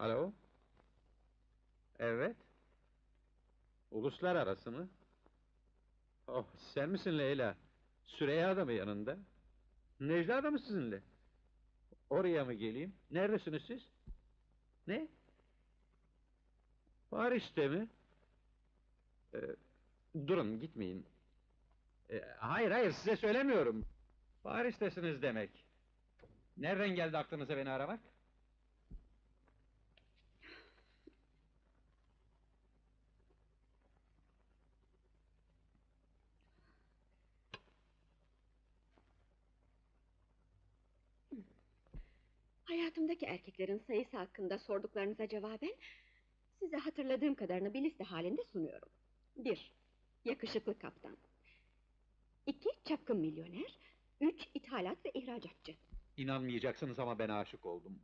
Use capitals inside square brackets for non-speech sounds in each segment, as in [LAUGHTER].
Alo? Evet. Uluslararası mı? Oh, sen misin Leyla? Süreyya da mı yanında? Necla da mı sizinle? Oraya mı geleyim? Neredesiniz siz? Ne? Paris'te mi? Ee, durun, gitmeyin. Ee, hayır, hayır, size söylemiyorum. Paris'tesiniz demek. Nereden geldi aklınıza beni aramak? Hayatımdaki erkeklerin sayısı hakkında sorduklarınıza cevaben... ...size hatırladığım kadarını bir liste halinde sunuyorum. Bir, yakışıklı kaptan. İki, çapkın milyoner. Üç, ithalat ve ihracatçı. İnanmayacaksınız ama ben aşık oldum.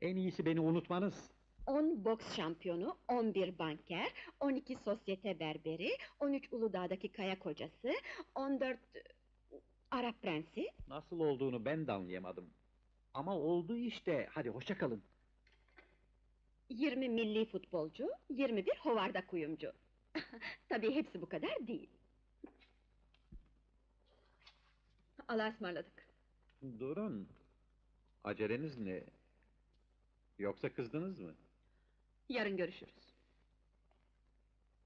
En iyisi beni unutmanız. 10 boks şampiyonu, 11 banker, 12 sosyete berberi, 13 Uludağ'daki kaya kocası, 14 Arap prensi, Nasıl olduğunu ben de anlayamadım. Ama oldu işte. Hadi hoşça kalın. 20 milli futbolcu, 21 hovarda kuyumcu. [LAUGHS] Tabii hepsi bu kadar değil. Allah'a ısmarladık. Durun. Aceleniz ne? Yoksa kızdınız mı? Yarın görüşürüz.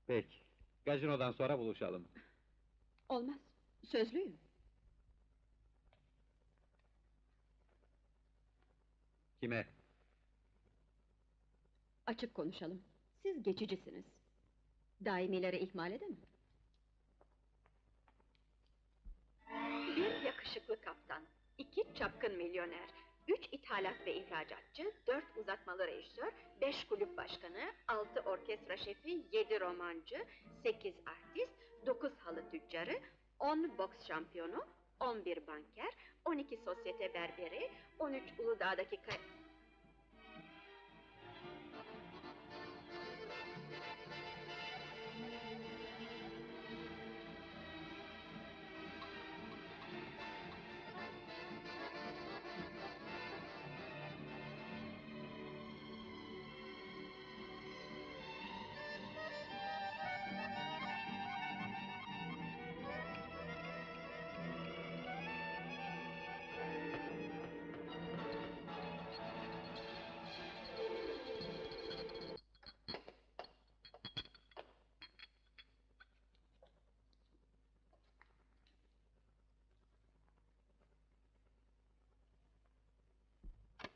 Peki. Gazinodan sonra buluşalım. Olmaz, sözlüyüm. Kime? Açık konuşalım. Siz geçicisiniz. Daimileri ihmal edemem. Bir yakışıklı kaptan, iki çapkın milyoner, üç ithalat ve ihracatçı, dört uzatmalı rejisör, beş kulüp başkanı, altı orkestra şefi, yedi romancı, sekiz artist, dokuz halı tüccarı, on boks şampiyonu, on bir banker, on iki sosyete berberi, on üç Uludağ'daki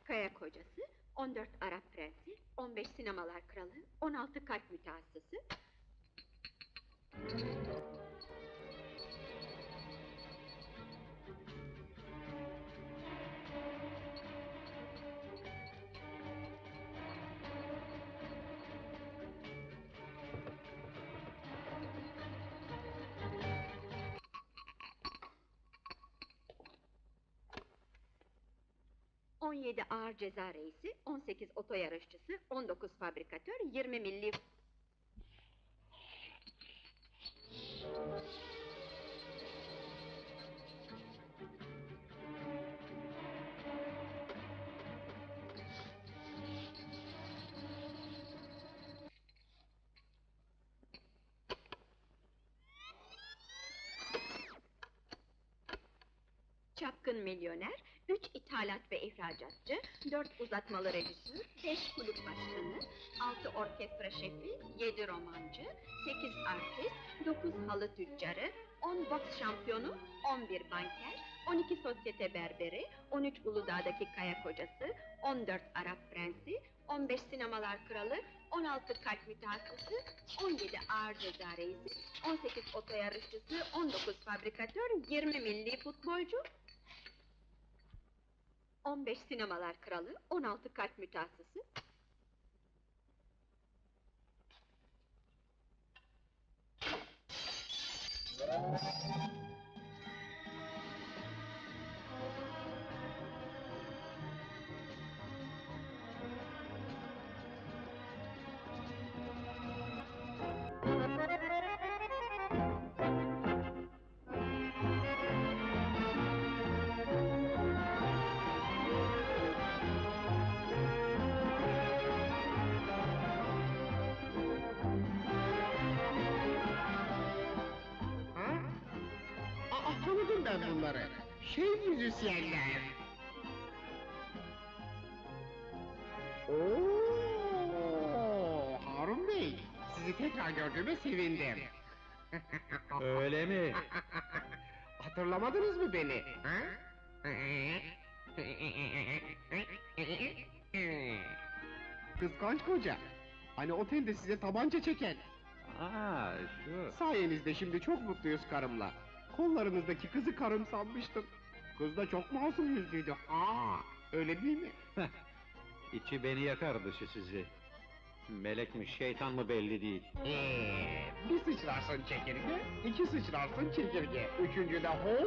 Kaya kocası, 14 Arap prensi, 15 sinemalar kralı, 16 kalp mütehassısı... ...17 ağır ceza reisi, 18 oto yarışçısı, 19 fabrikatör, 20 milli... Çapkın milyoner, üç ithalat ve ihracatçı, dört uzatmalı rejisör, beş kulüp başkanı, altı orkestra şefi, yedi romancı, sekiz artist, dokuz halı tüccarı, on boks şampiyonu, on bir banker, on iki sosyete berberi, on üç Uludağ'daki kaya kocası, on dört Arap prensi, on beş sinemalar kralı, on altı kalp mütehassısı, on yedi ağır ceza reisi, on sekiz oto yarışçısı, on dokuz fabrikatör, yirmi milli futbolcu, 15 sinemalar kralı, 16 kalp mütehassısı, ben bunları. Şey müzisyenler. Oo, Harun Bey, sizi tekrar gördüğüme sevindim. Öyle mi? [LAUGHS] Hatırlamadınız mı beni? Ha? Kıskanç koca. Hani otelde size tabanca çeken. Aa, şu. Sayenizde şimdi çok mutluyuz karımla. Kollarınızdaki kızı karım sanmıştım. Kız da çok masum yüzlüydü. Aa, öyle değil mi? [LAUGHS] İçi beni yakar dışı sizi. Melek mi şeytan mı belli değil. Ee, bir sıçrarsın çekirge, iki sıçrarsın çekirge. Üçüncü de hov.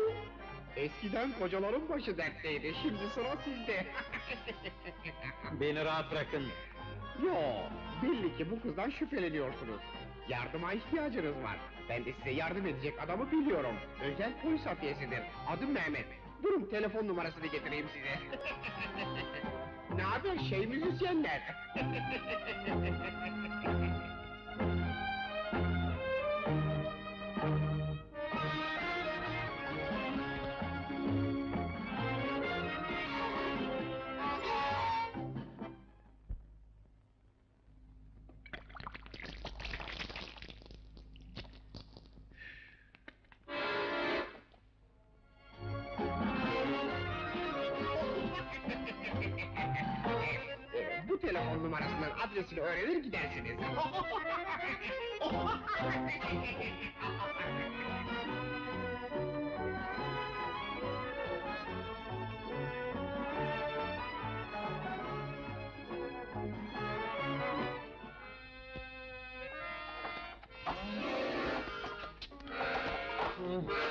Eskiden kocaların başı dertteydi, şimdi sıra sizde. [LAUGHS] Beni rahat bırakın. Yo, belli ki bu kızdan şüpheleniyorsunuz. Yardıma ihtiyacınız var. Ben de size yardım edecek adamı biliyorum. Özel polis hafiyesidir. Adım Mehmet. Durun telefon numarasını getireyim size. [LAUGHS] ne haber şey müzisyenler? [LAUGHS] telefon numarasının adresini öğrenir gidersiniz. [LAUGHS]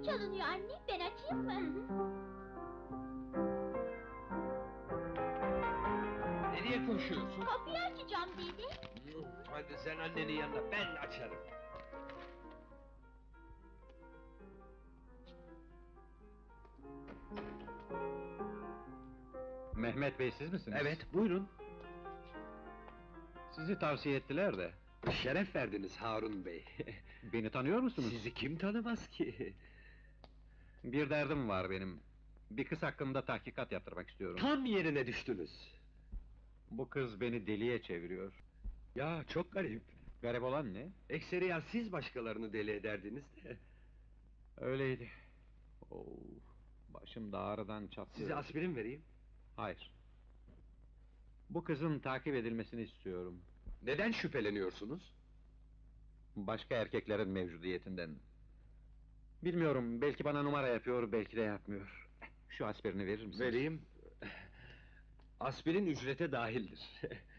Kapı çalınıyor anne, ben açayım mı? Nereye koşuyorsun? Kapıyı açacağım dedi. Hadi sen annenin yanına, ben açarım. Mehmet Bey siz misiniz? Evet, buyurun. Sizi tavsiye ettiler de. Şeref verdiniz Harun Bey. Beni tanıyor musunuz? Sizi kim tanımaz ki? Bir derdim var benim. Bir kız hakkında tahkikat yaptırmak istiyorum. Tam yerine düştünüz. Bu kız beni deliye çeviriyor. Ya çok garip. Garip olan ne? Ekseriya siz başkalarını deli ederdiniz de. Öyleydi. Oo, başım da ağrıdan çatlıyor. Size aspirin vereyim. Hayır. Bu kızın takip edilmesini istiyorum. Neden şüpheleniyorsunuz? Başka erkeklerin mevcudiyetinden. Bilmiyorum, belki bana numara yapıyor, belki de yapmıyor. Şu aspirini verir misiniz? Vereyim. Aspirin ücrete dahildir. [LAUGHS]